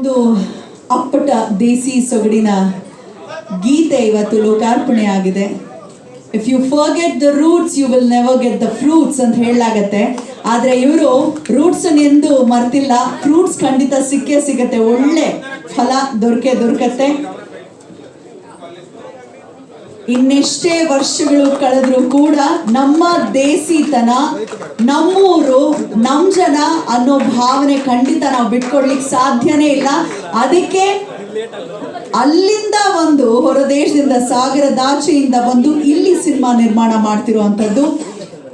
ಒಂದು ಅಪ್ಪಟ ದೇಸಿ ಸೊಗಡಿನ ಗೀತೆ ಇವತ್ತು ಲೋಕಾರ್ಪಣೆ ಆಗಿದೆ. If you forget the roots you will never get the fruits ಅಂತ ಹೇಳಲಾಗತ್ತೆ. ಆದರೆ ಇವರು ರೂಟ್ಸ್ ಎಂದು ಮರ್ತಿಲ್ಲ ಫ್ರೂಟ್ಸ್ ಖಂಡಿತ ಸಿಕ್ಕೇ ಸಿಗತ್ತೆ, ಒಳ್ಳೆ ಫಲ ದೊರಕೆ ದೊರಕತ್ತೆ. ಇನ್ನೆಷ್ಟೇ ವರ್ಷಗಳು ಕಳೆದ್ರು ಕೂಡ ನಮ್ಮ ದೇಸಿತನ, ನಮ್ಮೂರು, ನಮ್ ಜನ ಅನ್ನೋ ಭಾವನೆ ಖಂಡಿತ ನಾವು ಬಿಟ್ಕೊಡ್ಲಿಕ್ಕೆ ಸಾಧ್ಯನೇ ಇಲ್ಲ. ಅದಕ್ಕೆ ಅಲ್ಲಿಂದ ಒಂದು ಹೊರದೇಶದಿಂದ ಸಾಗರದಾಚೆಯಿಂದ ಬಂದು ಇಲ್ಲಿ ಸಿನಿಮಾ ನಿರ್ಮಾಣ ಮಾಡ್ತಿರುವಂಥದ್ದು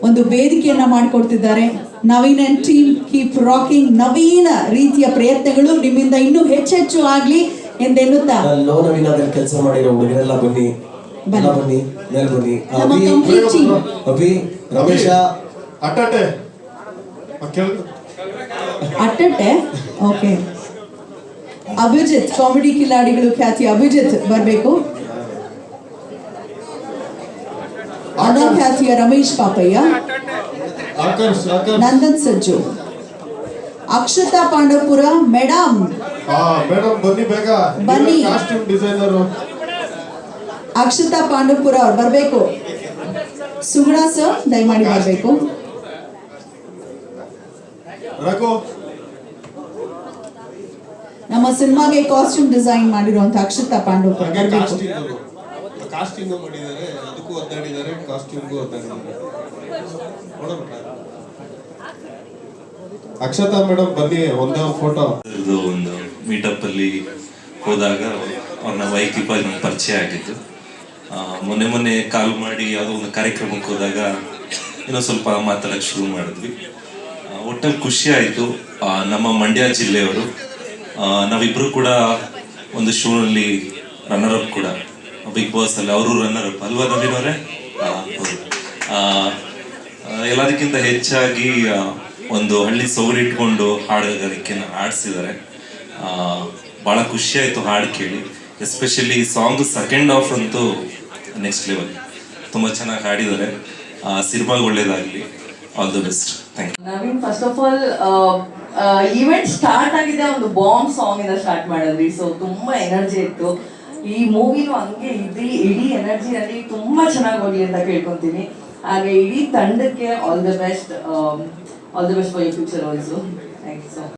ಒಂದು ವೇದಿಕೆಯನ್ನ ಮಾಡಿಕೊಡ್ತಿದ್ದಾರೆ. Naveen and team keep rocking ನವೀನ ರೀತಿಯ ಪ್ರಯತ್ನಗಳು ನಿಮ್ಮಿಂದ ಇನ್ನೂ ಹೆಚ್ಚೆಚ್ಚು ಆಗ್ಲಿ ಎಂದೆನ್ನುತ್ತಾ? ಕೆಲಸ ಮಾಡಿರೋ ಹುಡುಗರೆಲ್ಲ ಬನ್ನಿ. ಎಲ್ಲ ಬನ್ನಿ ಮೇಲ್ ಬನ್ನಿ ನಮ್ಮ ಅಭಿ complete team. ಅಭಿ ರಮೇಶ ಅಟ್ಟೆ ಕೆಳ ಅಟ್ಟಟ್ಟೆ ಓಕೆ ಅಭಿಜಿತ್ ಕಾಮಿಡಿ ಕಿಲಾಡಿಗಳು ಖ್ಯಾತಿ ಅಭಿಜಿತ್ ಬರಬೇಕು ಖ್ಯಾತಿಯ ರಮೇಶ್ ಪಾಪಯ್ಯ ಆಕರ್ಷ್ ಆಕರ್ಷ್ ನಂದನ್ ಸಜ್ಜು ಅಕ್ಷತಾ ಪಾಂಡವಪುರ ಮೇಡಮ್ ಹಾ ಮೇಡಮ್ ಬನ್ನಿ ಬೇಗ ಬನ್ನಿ. ಕಾಸ್ಟ್ಯೂಮ್ ಡಿಸೈನರ್ ಅಕ್ಷತಾ ಪಾಂಡವಪುರ ಅವ್ರು ಬರಬೇಕು. ಸುಗುಣ ಸರ್ ದಯಮಾಡಿ ಬರಬೇಕು. ನಮ್ಮ ಸಿನಿಮಾಗೆ ಕಾಸ್ಟ್ಯೂಮ್ ಡಿಸೈನ್ ಮಾಡಿರುವಂತ ಅಕ್ಷತಾ ಬರಬೇಕು. ಮಾಡಿದ್ದಾರೆ. ಅದಕ್ಕೂ ಒದ್ದಾಡಿದ್ದಾರೆ ಕಾಸ್ಟ್ಯೂಮ್ಗೂ ಒದ್ದಾಡಿದ್ದಾರೆ. ಅಕ್ಷತಾ ಮೇಡಮ್ ಬನ್ನಿ ಒಂದೇ ಫೋಟೋ ಇದು ಒಂದು ಮೀಟಪ್ ಅಲ್ಲಿ ಹೋದಾಗ ಅವ್ರನ್ನ ವೈಯಕ್ತಿಕವಾಗಿ ನಂಗೆ ಪರಿಚಯ ಆಗಿದ್ದು. ಆ, ಮೊನ್ನೆ ಮೊನ್ನೆ ಕಾಲ್ ಮಾಡಿ ಯಾವುದೋ ಒಂದು ಕಾರ್ಯಕ್ರಮಕ್ಕೆ ಹೋದಾಗ ಏನೋ ಸ್ವಲ್ಪ ಮಾತಾಡಕ್ಕೆ ಶುರು ಮಾಡಿದ್ವಿ. ಒಟ್ಟಲ್ಲಿ ಖುಷಿ ಆಯಿತು. ನಮ್ಮ ಮಂಡ್ಯ ಜಿಲ್ಲೆಯವರು ನಾವಿಬ್ಬರು ಕೂಡ ಒಂದು ಶೋನಲ್ಲಿ ರನ್ನರ್ ಅಪ್ ಕೂಡ. ಬಿಗ್ ಬಾಸ್ ಅಲ್ಲಿ ಅವರು ರನ್ನರ್ ಅಪ್ ಅಲ್ವಾ ನವೀನವರೇ? ಎಲ್ಲದಕ್ಕಿಂತ ಹೆಚ್ಚಾಗಿ ಒಂದು ಹಳ್ಳಿ ಸೌರಿಟ್ಕೊಂಡು ಹಾಡುಗಾರಿಕೆಯನ್ನು ಹಾಡಿಸಿದ್ದಾರೆ. ಭಾಳ ಖುಷಿ ಆಯಿತು ಹಾಡು ಕೇಳಿ. ಎಸ್ಪೆಷಲಿ ಸಾಂಗ್ ಸೆಕೆಂಡ್ ಆಫ್ ಅಂತೂ ನೆಕ್ಸ್ಟ್ ಲೆವೆಲ್ ತುಂಬ ಚೆನ್ನಾಗಿ ಹಾಡಿದ್ದಾರೆ. ಸಿರ್ಬಾಗ್ ಒಳ್ಳೇದಾಗಲಿ. All the best thank you Naveen first of all event start ಆಗಿದೆ, ಒಂದು ಬಾಂಬ್ ಸಾಂಗ್ ಇಂದ ಸ್ಟಾರ್ಟ್ ಮಾಡಿದ್ವಿ. ಸೊ ತುಂಬಾ ಎನರ್ಜಿ ಇತ್ತು. ಈ ಮೂವಿನೂ ಹಂಗೆ ಇಡೀ ಇಡೀ ಎನರ್ಜಿಯಲ್ಲಿ ತುಂಬಾ ಚೆನ್ನಾಗಿ ಹೋಗ್ಲಿ ಅಂತ ಕೇಳ್ಕೊಂತೀನಿ. ಹಾಗೆ ಇಡೀ ತಂಡಕ್ಕೆ all the best all the best for your future also thank you so